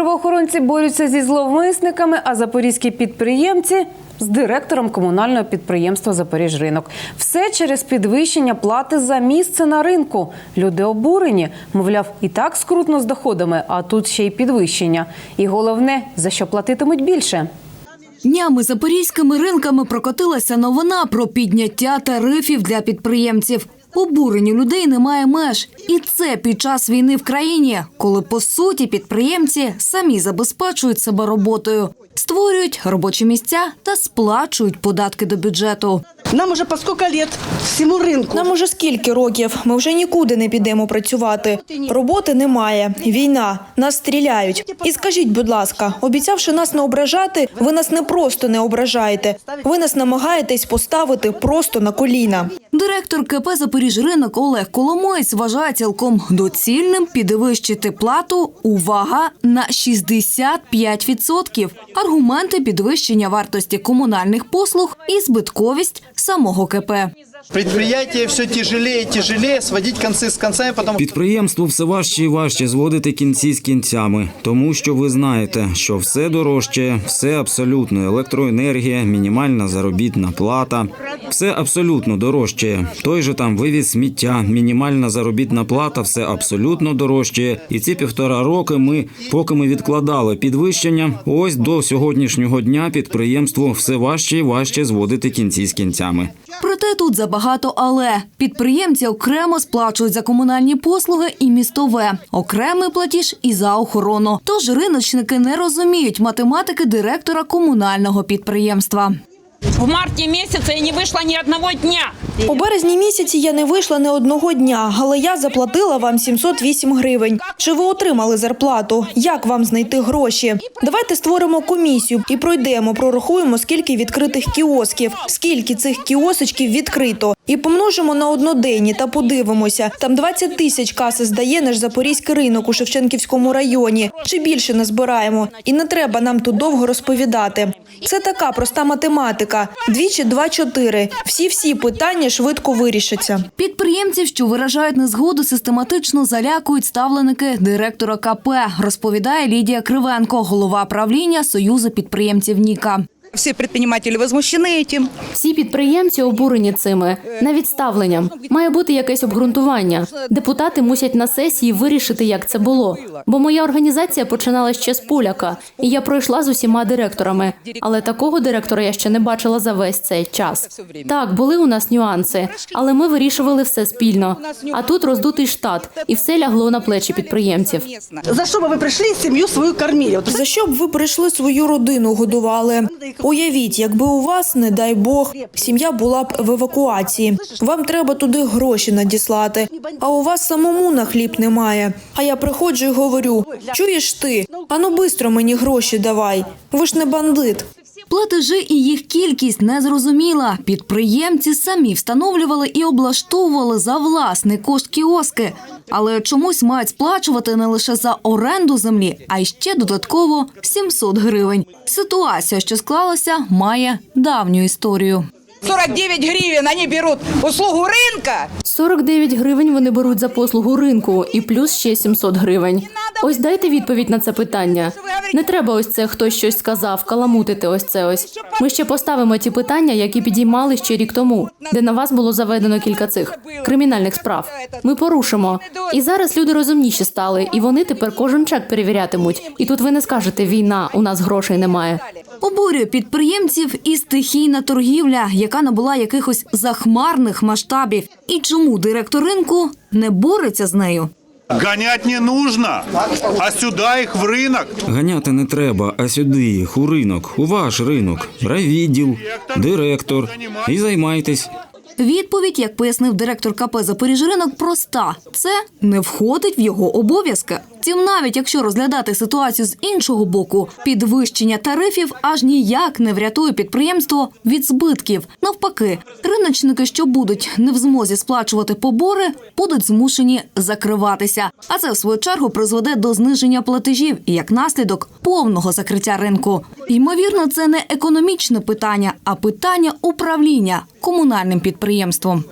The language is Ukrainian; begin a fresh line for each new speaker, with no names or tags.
Правоохоронці борються зі зловмисниками, а запорізькі підприємці з директором комунального підприємства Запоріжринок. Все через підвищення плати за місце на ринку. Люди обурені, мовляв, і так скрутно з доходами, а тут ще й підвищення. І головне, за що платитимуть більше.
Днями запорізькими ринками прокотилася новина про підняття тарифів для підприємців. Обуренню людей немає меж, і це під час війни в країні, коли по суті підприємці самі забезпечують себе роботою, створюють робочі місця та сплачують податки до бюджету.
Нам уже по сколько лет всему рынку.
Нам уже скільки років? Ми вже нікуди не підемо працювати. Роботи немає. Війна. Нас стріляють. І скажіть, будь ласка, обіцявши нас не ображати, ви нас не просто не ображаєте. Ви нас намагаєтесь поставити просто на коліна.
Директор КП «Запоріжринок» Олег Коломоєць вважає цілком доцільним підвищити плату, увага, на 65%. Аргументи підвищення вартості комунальних послуг і збитковість самого КП.
Предприятие все тяжелее и тяжелее сводить концы с концами, потому
Підприємству все важче і важче зводити кінці з кінцями, тому що ви знаєте, що все дорожче, все абсолютно електроенергія, мінімальна заробітна плата, все абсолютно дорожче. Той же там вивіз сміття, мінімальна заробітна плата, все абсолютно дорожче. І ці півтора роки ми, поки ми відкладали підвищення, ось до сьогоднішнього дня підприємству все важче і важче зводити кінці з кінцями.
Проте тут забагато але. Підприємці окремо сплачують за комунальні послуги і містове, окремий платіж і за охорону. Тож риночники не розуміють математики директора комунального підприємства.
В марті місяці я не вийшла ні одного дня.
У березні місяці я не вийшла не одного дня, але я заплатила вам 708 гривень. Чи ви отримали зарплату? Як вам знайти гроші? Давайте створимо комісію і пройдемо, прорахуємо, скільки відкритих кіосків, скільки цих кіосочків відкрито, і помножимо на одноденні та подивимося. Там 20 тисяч каси здає наш запорізький ринок у Шевченківському районі. Чи більше назбираємо? І не треба нам тут довго розповідати. Це така проста математика. Двічі два чотири. Всі всі питання швидко вирішаться.
Підприємців, що виражають незгоду, систематично залякують ставленики директора КП, розповідає Лідія Кривенко, голова правління Союзу підприємців Ніка.
Все предприниматели возмущены этим.
Всі підприємці обурені цими навіть ставленням. Має бути якесь обґрунтування. Депутати мусять на сесії вирішити, як це було. Бо моя організація починала ще з поляка, і я пройшла з усіма директорами. Але такого директора я ще не бачила за весь цей час. Так, були у нас нюанси, але ми вирішували все спільно. А тут роздутий штат, і все лягло на плечі підприємців.
За что бы вы пришли, семью свою кормили? Вот
За що б ви прийшли свою родину годували? Уявіть, якби у вас, не дай Бог, сім'я була б в евакуації. Вам треба туди гроші надіслати, а у вас самому на хліб немає. А я приходжу і говорю: чуєш ти? Ану бистро мені гроші давай. Ви ж не бандит.
Платежі і їх кількість незрозуміла. Підприємці самі встановлювали і облаштовували за власний кошт кіоски. Але чомусь мають сплачувати не лише за оренду землі, а й ще додатково 700 гривень. Ситуація, що склалася, має давню історію.
49 гривен они берут услугу рынка.
49 гривень вони беруть за послугу ринку і плюс ще 700 гривень. Ось дайте відповідь на це питання. Не треба ось це хтось щось сказав, каламутити ось це ось. Ми ще поставимо ті питання, які підіймали ще рік тому, де на вас було заведено кілька цих кримінальних справ. Ми порушимо. І зараз люди розумніші стали, і вони тепер кожен чек перевірятимуть. І тут ви не скажете війна, у нас грошей немає.
Обурює підприємців і стихійна торгівля, яка набула якихось захмарних масштабів. І чому директор ринку не бореться з нею?
Гонять не нужно, а сюда їх в ринок.
Ганяти не треба, а сюди їх у ринок, у ваш ринок, райвідділ, директор. І займайтесь.
Відповідь, як пояснив директор КП «Запоріжринок», проста: це не входить в його обов'язки. Втім, навіть якщо розглядати ситуацію з іншого боку, підвищення тарифів аж ніяк не врятує підприємство від збитків. Навпаки, риночники, що будуть не в змозі сплачувати побори, будуть змушені закриватися. А це в свою чергу призведе до зниження платежів і як наслідок повного закриття ринку. Ймовірно, це не економічне питання, а питання управління комунальним підприємством.